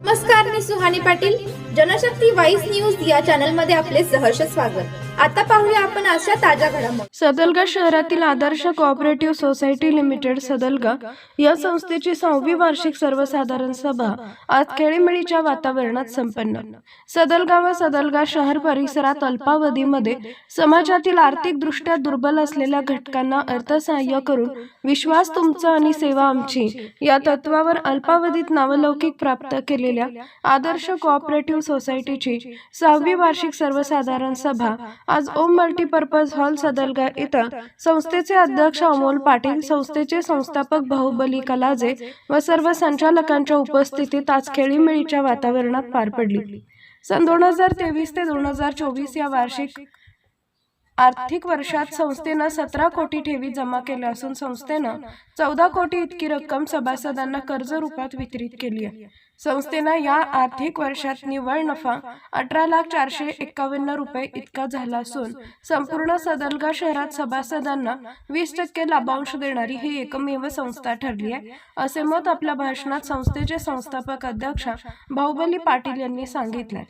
नमस्कार मी Suhani Patil. Janshakti voice news या चॅनलमध्ये आपले सहर्ष स्वागत. आता पाहूया आपण अशा ताज्या घडामोडी. सदलगा शहरातील Adarsh cooperative society limited Sadalga या संस्थेची सहावी वार्षिक सर्वसाधारण सभा आज खेळीमेळीच्या वातावरणात संपन्न. सदलगा व सदलगा शहर परिसरात अल्पावधीमध्ये समाजातील आर्थिकदृष्ट्या दुर्बल असलेल्या घटकांना अर्थसहाय्य करून विश्वास तुमचा आणि सेवा आमची या तत्वावर अल्पावधीत नावलौकिक प्राप्त केले केलेल्या आदर्श कोऑपरेटिव्ह सोसायटीची सहावी वार्षिक सर्वसाधारण सभा आज ओम मल्टीपर्पज हॉल सदलगा इथं संस्थेचे अध्यक्ष अमोल पाटील संस्थेचे संस्थापक बाहुबली कलाजे व सर्व संचालकांच्या उपस्थितीत आज खेळीमेळीच्या वातावरणात पार पडली. सन दोन हजार तेवीस ते दोन हजार चोवीस या वार्षिक आर्थिक वर्षात संस्थेनं सतरा कोटी ठेवी जमा केल्या असून संस्थेनं चौदा कोटी इतकी रक्कम सभासदांना कर्ज रूपात वितरित केली आहे. संस्थेनं या आर्थिक वर्षात निव्वळ नफा अठरा लाख चारशे एक्कावन्न रुपये इतका झाला असून संपूर्ण सदलगा शहरात सभासदांना वीस टक्के लाभांश देणारी ही एकमेव संस्था ठरली आहे असे मत आपल्या भाषणात संस्थेचे संस्थापक अध्यक्ष बाहुबली पाटील यांनी सांगितले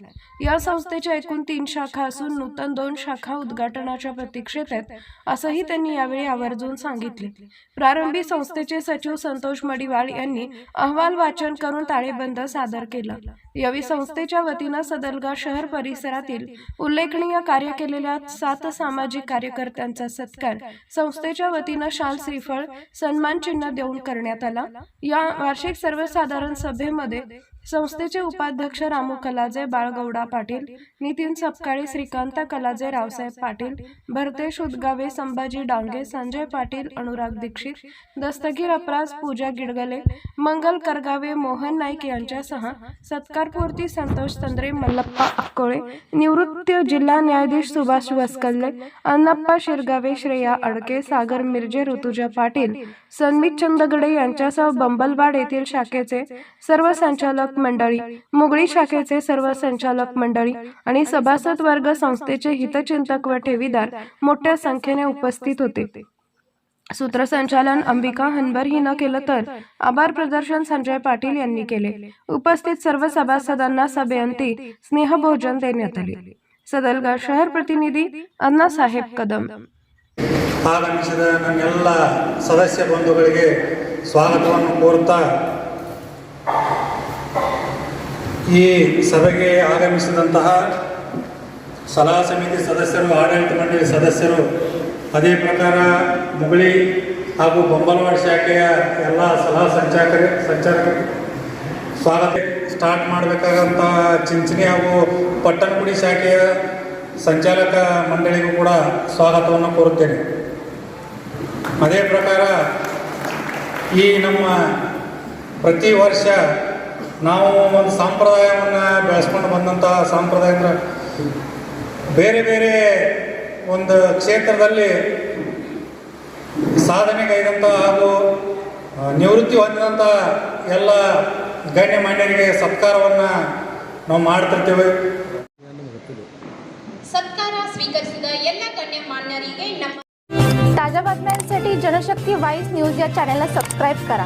या संस्थेच्या एकूण तीन शाखा असून नूतन दोन शाखा उद्घाटनाच्या प्रतीक्षेत आहेत असंही त्यांनी यावेळी आवर्जून सांगितले. प्रारंभी संस्थेचे सचिव संतोष मडिवाळ यांनी अहवाल वाचन करून ताळेबंद सादर केला. यावेळी संस्थेच्या वतीनं सदलगा शहर परिसरातील उल्लेखनीय कार्य केलेल्या सात सामाजिक कार्यकर्त्यांचा सत्कार. संस्थेच्या वतीनं शाल श्रीफळ सन्मान चिन्ह देऊन करण्यात आला. या वार्षिक सर्वसाधारण सभेमध्ये संस्थेचे उपाध्यक्ष रामू कलाजे बाळगौडा पाटील नितीन सपकाळी श्रीकांत कलाजे रावसाहेब पाटील भरतेश उदगावे संभाजी डांगे संजय पाटील अनुराग दीक्षित दस्तगीर अपराज पूजा गिडगले मंगल करगावे मोहन नाईक यांच्यासह सत्कारपूर्ती संतोष चंद्रे मल्लप्पा अक्कोळे निवृत्त जिल्हा न्यायाधीश सुभाष वसकल्ले अन्नप्पा शिरगावे श्रेया अडके सागर मिरजे ऋतुजा पाटील सन्मित चंदगडे यांच्यासह बंबलवाड येथील शाखेचे सर्व संचालक मंडळी मुगळी शाखेचे सर्व संचालक मंडळी आणि सभासद वर्ग संस्थेचे हितचिंतक व ठेवीदार मोठ्या संख्येने उपस्थित होते सूत्रसंचालन अंबिका हनबर हिनं केलं तर आभार प्रदर्शन संजय पाटील यांनी केले उपस्थित सर्व सभासदांना सभेअंती स्नेहभोजन देण्यात आले सदलगा शहर प्रतिनिधी अण्णासाहेब कदम ಆಗಮಿಸಿದ ನನ್ನೆಲ್ಲ ಸದಸ್ಯ ಬಂಧುಗಳಿಗೆ ಸ್ವಾಗತವನ್ನು ಕೋರುತ್ತಾ ಈ ಸಭೆಗೆ ಆಗಮಿಸಿದಂತಹ ಸಲಹಾ ಸಮಿತಿ ಸದಸ್ಯರು, ಆಡಳಿತ ಮಂಡಳಿ ಸದಸ್ಯರು ಅದೇ ಪ್ರಕಾರ ಮುಗಳಿ ಹಾಗೂ ಬೊಂಬಲವಾಡ ಶಾಖೆಯ ಎಲ್ಲ ಸಲಹಾ ಸಂಚಾಲಕರು ಸಂಚಾಲಕರು ಸ್ವಾಗತ. ಸ್ಟಾರ್ಟ್ ಮಾಡಬೇಕಾದಂಥ ಚಿಂಚಣಿ ಹಾಗೂ ಪಟ್ಟಣಗುಡಿ ಶಾಖೆಯ ಸಂಚಾಲಕ ಮಂಡಳಿಗೂ ಕೂಡ ಸ್ವಾಗತವನ್ನು ಕೋರುತ್ತೇನೆ. ಅದೇ ಪ್ರಕಾರ ಈ ನಮ್ಮ ಪ್ರತಿ ವರ್ಷ ನಾವು ಒಂದು ಸಂಪ್ರದಾಯವನ್ನು ಬೆಳೆಸ್ಕೊಂಡು ಬಂದಂಥ ಸಂಪ್ರದಾಯ ಅಂದ್ರೆ ಬೇರೆ ಬೇರೆ ಒಂದು ಕ್ಷೇತ್ರದಲ್ಲಿ ಸಾಧನೆಗೈದಂಥ ಹಾಗೂ ಆ, ನಿವೃತ್ತಿ ಹೊಂದಿದಂಥ ಎಲ್ಲ ಗಣ್ಯಮಾನ್ಯರಿಗೆ ಸತ್ಕಾರವನ್ನು ನಾವು ಮಾಡ್ತಿರ್ತೇವೆ ಸತ್ಕಾರ ಸ್ವೀಕರಿಸಿದ ಎಲ್ಲ ಗಣ್ಯಮಾನ್ಯರಿಗೆ ನಮ್ಮ ताज्या बातम्यांसाठी जनशक्ती वाईस न्यूज या चॅनलला सबस्क्राईब करा